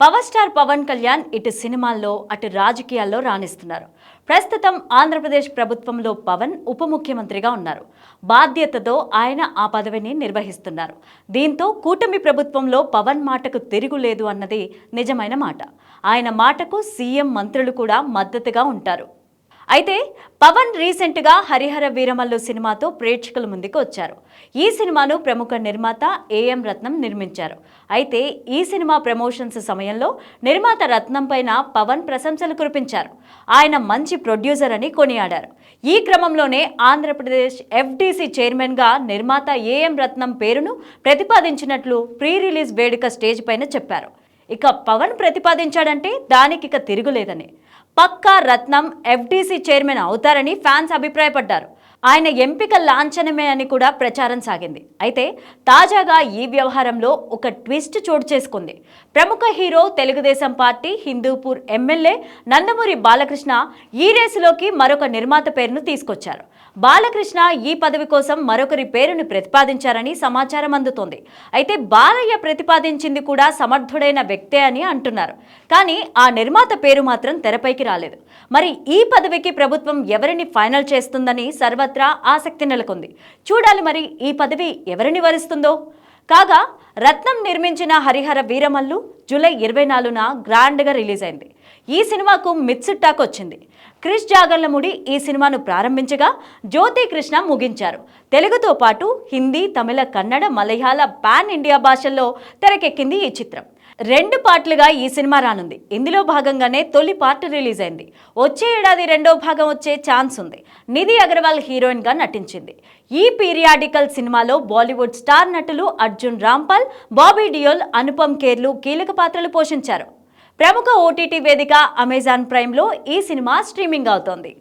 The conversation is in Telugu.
పవర్ స్టార్ పవన్ కళ్యాణ్ ఇటు సినిమాల్లో అటు రాజకీయాల్లో రాణిస్తున్నారు. ప్రస్తుతం ఆంధ్రప్రదేశ్ ప్రభుత్వంలో పవన్ ఉప ముఖ్యమంత్రిగా ఉన్నారు. బాధ్యతతో ఆయన ఆ పదవిని నిర్వహిస్తున్నారు. దీంతో కూటమి ప్రభుత్వంలో పవన్ మాటకు తిరుగులేదు అన్నది నిజమైన మాట. ఆయన మాటకు సీఎం మంత్రులు కూడా మద్దతుగా ఉంటారు. అయితే పవన్ రీసెంట్గా హరిహర వీరమల్లు సినిమాతో ప్రేక్షకుల ముందుకు వచ్చారు. ఈ సినిమాను ప్రముఖ నిర్మాత ఏఎం రత్నం నిర్మించారు. అయితే ఈ సినిమా ప్రమోషన్స్ సమయంలో నిర్మాత రత్నం పైన పవన్ ప్రశంసలు కురిపించారు. ఆయన మంచి ప్రొడ్యూసర్ అని కొనియాడారు. ఈ క్రమంలోనే ఆంధ్రప్రదేశ్ ఎఫ్డీసీ చైర్మన్గా నిర్మాత ఏఎం రత్నం పేరును ప్రతిపాదించినట్లు ప్రీ రిలీజ్ వేడుక స్టేజ్ పైన చెప్పారు. ఇక పవన్ ప్రతిపాదించాడంటే దానికి ఇక తిరుగులేదని. పక్కా రత్నం ఎఫ్డీసీ చైర్మన్ అవుతారని ఫ్యాన్స్ అభిప్రాయపడ్డారు. ఆయన ఎంపిక లాంఛనమే అని కూడా ప్రచారం సాగింది. అయితే తాజాగా ఈ వ్యవహారంలో ఒక ట్విస్ట్ చోటు చేసుకుంది. ప్రముఖ hero Telugu Desam party Hindupur MLA Nandamuri Balakrishna ఈ రేసులోకి మరొక నిర్మాత పేరును తీసుకొచ్చారు. బాలకృష్ణ ఈ పదవి కోసం మరొకరి పేరును ప్రతిపాదించారని సమాచారం అందుతోంది. అయితే బాలయ్య ప్రతిపాదించింది కూడా సమర్థుడైన వ్యక్తే అని అంటున్నారు. కానీ ఆ నిర్మాత పేరు మాత్రం తెరపైకి రాలేదు. మరి ఈ పదవికి ప్రభుత్వం ఎవరిని ఫైనల్ చేస్తుందని సర్వత్రా ఆసక్తి నెలకొంది. చూడాలి మరి ఈ పదవి ఎవరిని వరిస్తుందో? కాగా రత్నం నిర్మించిన హరిహర వీరమల్లు జూలై ఇరవై నాలుగున గ్రాండ్గా రిలీజ్ అయింది ఈ సినిమాకు మిత్సుట్టాక్ టాక్ వచ్చింది. క్రిష్ జాగర్లముడి ఈ సినిమాను ప్రారంభించగా జ్యోతి కృష్ణ ముగించారు. తెలుగుతో పాటు హిందీ తమిళ కన్నడ మలయాళ పాన్ ఇండియా భాషల్లో తెరకెక్కింది ఈ చిత్రం. రెండు పార్ట్లుగా ఈ సినిమా రానుంది. ఇందులో భాగంగానే తొలి పార్ట్ రిలీజ్ అయింది. వచ్చే ఏడాది రెండో భాగం వచ్చే ఛాన్స్ ఉంది. నిధి అగర్వాల్ హీరోయిన్గా నటించింది. ఈ పీరియాడికల్ సినిమాలో బాలీవుడ్ స్టార్ నటులు అర్జున్ రాంపాల్ బాబీ డియోల్ అనుపమ్ కేర్లు కీలక పాత్రలు పోషించారు. ప్రముఖ ఓటీటీ వేదిక అమెజాన్ ప్రైమ్లో ఈ సినిమా స్ట్రీమింగ్ అవుతోంది.